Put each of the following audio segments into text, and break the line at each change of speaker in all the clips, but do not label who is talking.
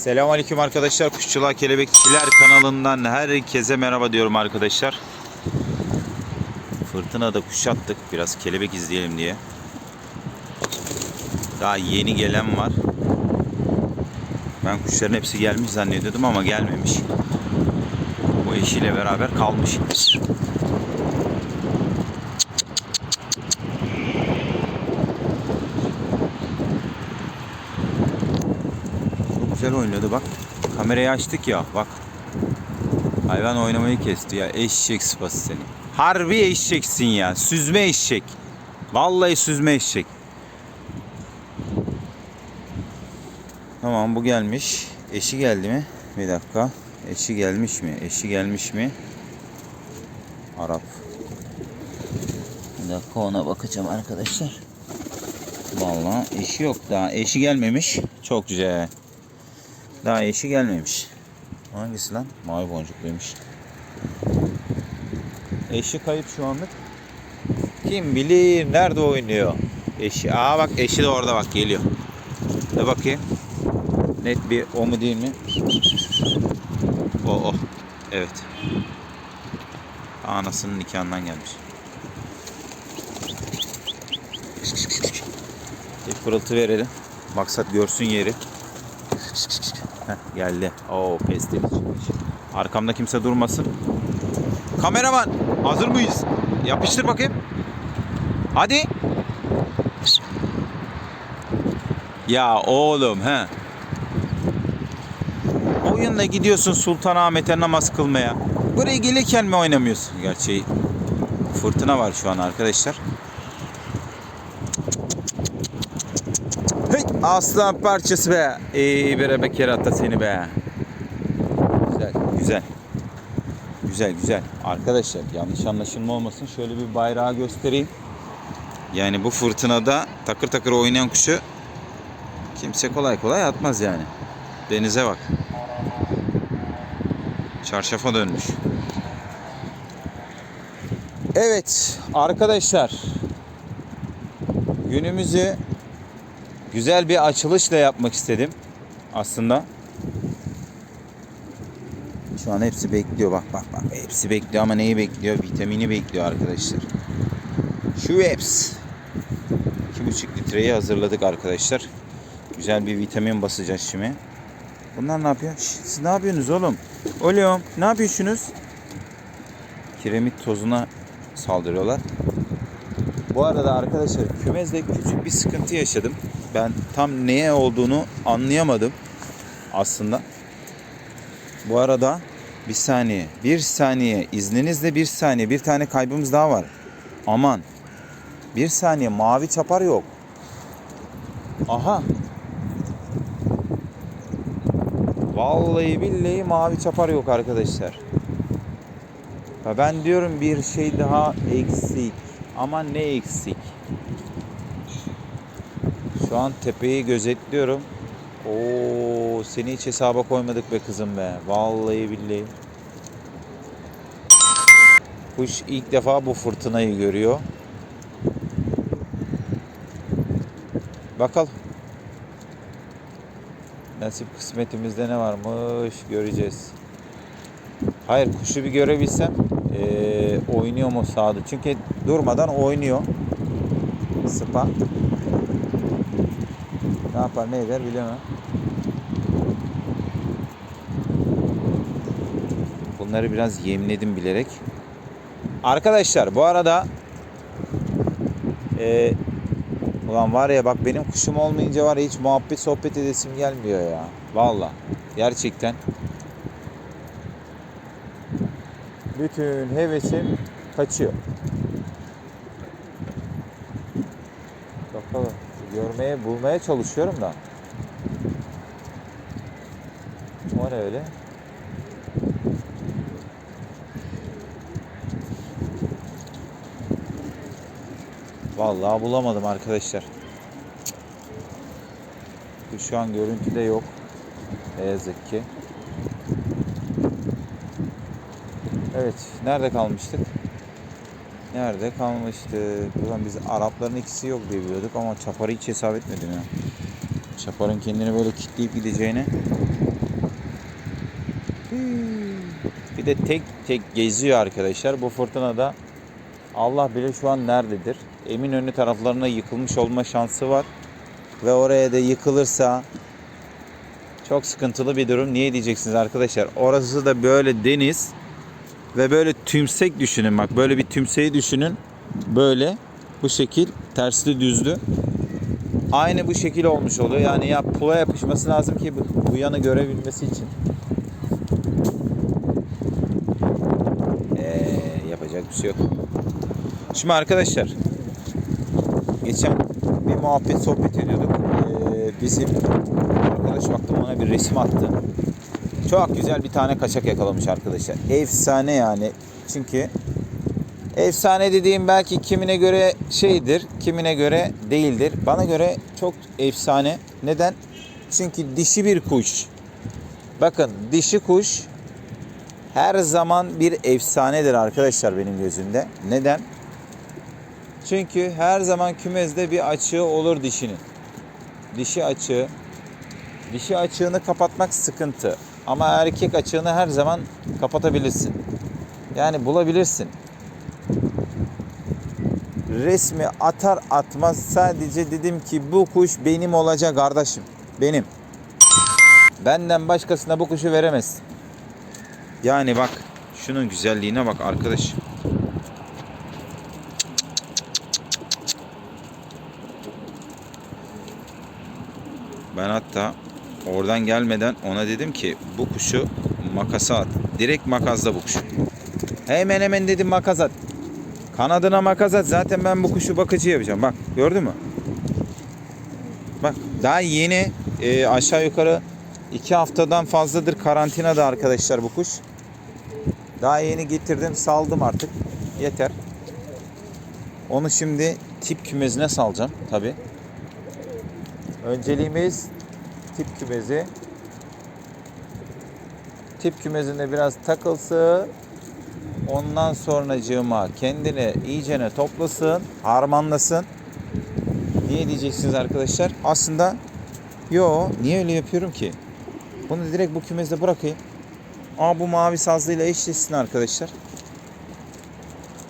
Selamünaleyküm arkadaşlar. Kuşçuluğa Kelebekçiler kanalından herkese merhaba diyorum arkadaşlar. Fırtınada kuş attık. Biraz kelebek izleyelim diye. Daha yeni gelen var. Ben kuşların hepsi gelmiş zannediyordum ama gelmemiş. Bu eşiyle beraber kalmış. Güzel oynadı bak. Kamerayı açtık ya bak. Hayvan oynamayı kesti ya. Eşek sıpası seni. Harbi eşeksin ya. Süzme eşek. Vallahi süzme eşek. Tamam bu gelmiş. Eşi geldi mi? Bir dakika. Eşi gelmiş mi? Eşi gelmiş mi? Arap. Bir dakika ona bakacağım arkadaşlar. Vallahi eşi yok daha. Eşi gelmemiş. Çok güzel. Daha eşi gelmemiş. Hangisi lan? Mavi boncukluymuş. Eşi kayıp şu anlık. Kim bilir nerede oynuyor? Eşi. Aa bak eşi de orada bak geliyor. De bakayım. Net bir o mu değil mi? O o. Evet. Anasının nikahından gelmiş. Bir pırıltı verelim. Maksat görsün yeri. Heh, geldi. Oo pestil çıkmış. Arkamda kimse durmasın. Kameraman hazır mıyız? Yapıştır bakayım. Hadi. Ya oğlum he. Oyunla gidiyorsun Sultanahmet'e namaz kılmaya. Buraya gelirken mi oynamıyorsun? Gerçi fırtına var şu an arkadaşlar. Aslan parçası be. İyi bir be keratta seni be. Güzel, güzel. Güzel, güzel. Arkadaşlar yanlış anlaşılma olmasın. Şöyle bir bayrağı göstereyim. Yani bu fırtınada takır takır oynayan kuşu kimse kolay kolay atmaz yani. Denize bak. Çarşafa dönmüş. Evet arkadaşlar. Günümüzü güzel bir açılışla yapmak istedim aslında. Şu an hepsi bekliyor bak bak bak. Hepsi bekliyor ama neyi bekliyor? Vitamini bekliyor arkadaşlar. Şu hepsi. 2,5 litreyi hazırladık arkadaşlar. Güzel bir vitamin basacağız şimdi. Bunlar ne yapıyor? Şş, siz ne yapıyorsunuz oğlum? Oğlum ne yapıyorsunuz? Kiremit tozuna saldırıyorlar. Bu arada arkadaşlar kümezde küçük bir sıkıntı yaşadım. Ben tam neye olduğunu anlayamadım aslında. Bu arada bir saniye, bir saniye izninizle bir saniye bir tane kaybımız daha var. Aman bir saniye mavi çapar yok. Aha. Vallahi billahi mavi çapar yok arkadaşlar. Ben diyorum bir şey daha eksik. Ama ne eksik? Şu an tepeyi gözetliyorum. Oo, seni hiç hesaba koymadık be kızım be. Vallahi billahi. Kuş ilk defa bu fırtınayı görüyor. Bakalım. Nasip kısmetimizde ne varmış göreceğiz. Hayır kuşu bir görebilsem eee, oynuyor mu sağda? Çünkü durmadan oynuyor. Sıpa. Ne yapar ne eder bilemem. Bunları biraz yemledim bilerek. Arkadaşlar bu arada eee Ulan var ya bak benim kuşum olmayınca var ya hiç muhabbet sohbet edesim gelmiyor ya. Valla. Gerçekten. Bütün hevesim kaçıyor. Bakalım. Görmeye, bulmaya çalışıyorum da. O ne öyle? Vallahi bulamadım arkadaşlar. Şu an görüntüde yok. Ne yazık ki. Evet, nerede kalmıştık? Nerede kalmıştık? Ulan biz Arapların ikisi yok diye biliyorduk ama Çapar'ı hiç hesap etmedim ya. Çapar'ın kendini böyle kitleyip gideceğini Bir de tek tek geziyor arkadaşlar. Bu fırtınada Allah bilir şu an nerededir. Eminönü taraflarına yıkılmış olma şansı var. Ve oraya da yıkılırsa çok sıkıntılı bir durum. Niye diyeceksiniz arkadaşlar? Orası da böyle deniz ve böyle tümsek düşünün bak. Böyle bir tümseyi düşünün. Böyle bu şekil tersli düzlü. Aynı bu şekil olmuş oluyor. Yani ya pula yapışması lazım ki bu, bu yanı görebilmesi için. Ee, yapacak bir şey yok. Şimdi arkadaşlar geçen bir muhabbet sohbet ediyorduk. Ee, bizim arkadaş baktım ona bir resim attı. Çok güzel bir tane kaçak yakalamış arkadaşlar. Efsane yani. Çünkü efsane dediğim belki kimine göre şeydir, kimine göre değildir. Bana göre çok efsane. Neden? Çünkü dişi bir kuş. Bakın dişi kuş her zaman bir efsanedir arkadaşlar benim gözümde. Neden? Çünkü her zaman kümezde bir açığı olur dişinin. Dişi açığı. Dişi açığını kapatmak sıkıntı. Ama erkek açığını her zaman kapatabilirsin. Yani bulabilirsin. Resmi atar atmaz sadece dedim ki bu kuş benim olacak kardeşim. Benim. Benden başkasına bu kuşu veremezsin. Yani bak şunun güzelliğine bak arkadaş. Ben hatta oradan gelmeden ona dedim ki bu kuşu makasa at. Direkt makasla bu kuşu. Hemen hemen dedim makas at. Kanadına makas at. Zaten ben bu kuşu bakıcı yapacağım. Bak gördün mü? Bak daha yeni e, aşağı yukarı iki haftadan fazladır karantinada arkadaşlar bu kuş. Daha yeni getirdim saldım artık. Yeter. Onu şimdi tip kümesine salacağım tabi. Önceliğimiz tip kümesi. Tip kümesinde biraz takılsın. Ondan sonracığıma kendini iyicene toplasın, harmanlasın. Niye diyeceksiniz arkadaşlar? Aslında yo niye öyle yapıyorum ki? Bunu direkt bu kümeste bırakayım. Aa bu mavi sazlıyla eşleşsin arkadaşlar.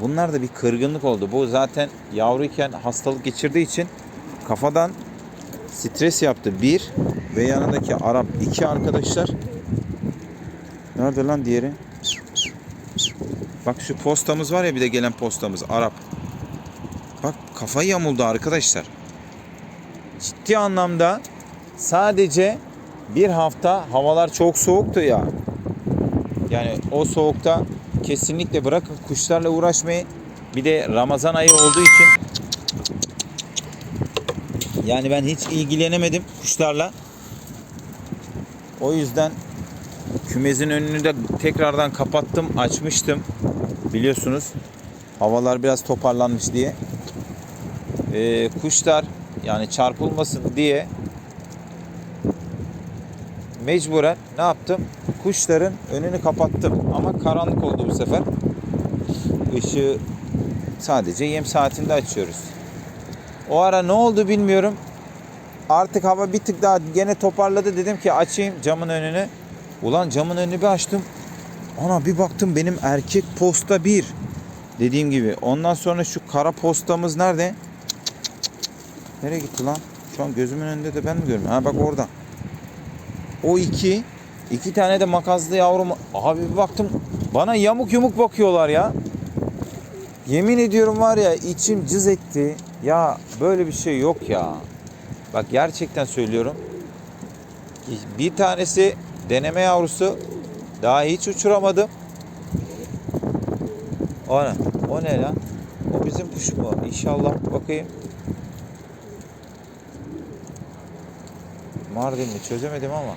Bunlar da bir kırgınlık oldu. Bu zaten yavruyken hastalık geçirdiği için kafadan stres yaptı. Bir ve yanındaki Arap iki arkadaşlar. Nerede lan diğeri? Bak şu postamız var ya bir de gelen postamız Arap. Bak kafayı yamuldu arkadaşlar. Ciddi anlamda sadece bir hafta havalar çok soğuktu ya. Yani o soğukta kesinlikle bırakın kuşlarla uğraşmayı. Bir de Ramazan ayı olduğu için yani ben hiç ilgilenemedim kuşlarla. O yüzden kümezin önünü de tekrardan kapattım, açmıştım. Biliyorsunuz havalar biraz toparlanmış diye. Ee, kuşlar yani çarpılmasın diye mecburen ne yaptım? Kuşların önünü kapattım ama karanlık oldu bu sefer. Işığı sadece yem saatinde açıyoruz. O ara ne oldu bilmiyorum. Artık hava bir tık daha gene toparladı. Dedim ki açayım camın önünü. Ulan camın önünü bir açtım. Ana bir baktım benim erkek posta bir. Dediğim gibi. Ondan sonra şu kara postamız nerede? Nereye gitti lan? Şu an gözümün önünde de ben mi görmüyorum? Ha bak orada. O iki. iki tane de makaslı yavrum. Abi bir baktım bana yamuk yumuk bakıyorlar ya. Yemin ediyorum var ya içim cız etti. Ya böyle bir şey yok ya. Bak gerçekten söylüyorum. Bir tanesi deneme yavrusu. Daha hiç uçuramadım. O ne? O ne lan? O bizim kuş mu? İnşallah bakayım. Mardin mi? Çözemedim ama.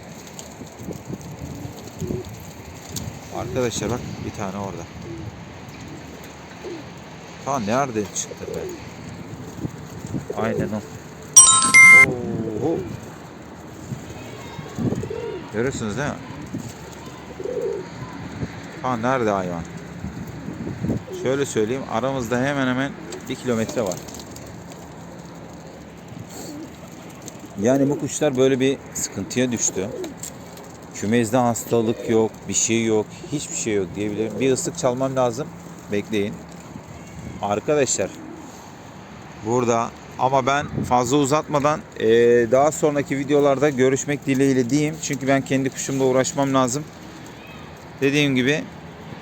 Arkadaşlar bak bir tane orada. Ta nereden çıktı be? Aynen o. Oho. Görüyorsunuz değil mi? Ha nerede hayvan? Şöyle söyleyeyim aramızda hemen hemen bir kilometre var. Yani bu kuşlar böyle bir sıkıntıya düştü. Kümezde hastalık yok, bir şey yok, hiçbir şey yok diyebilirim. Bir ıslık çalmam lazım. Bekleyin. Arkadaşlar burada ama ben fazla uzatmadan eee, daha sonraki videolarda görüşmek dileğiyle diyeyim. Çünkü ben kendi kuşumla uğraşmam lazım. Dediğim gibi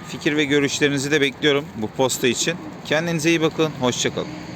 fikir ve görüşlerinizi de bekliyorum bu posta için. Kendinize iyi bakın. Hoşçakalın.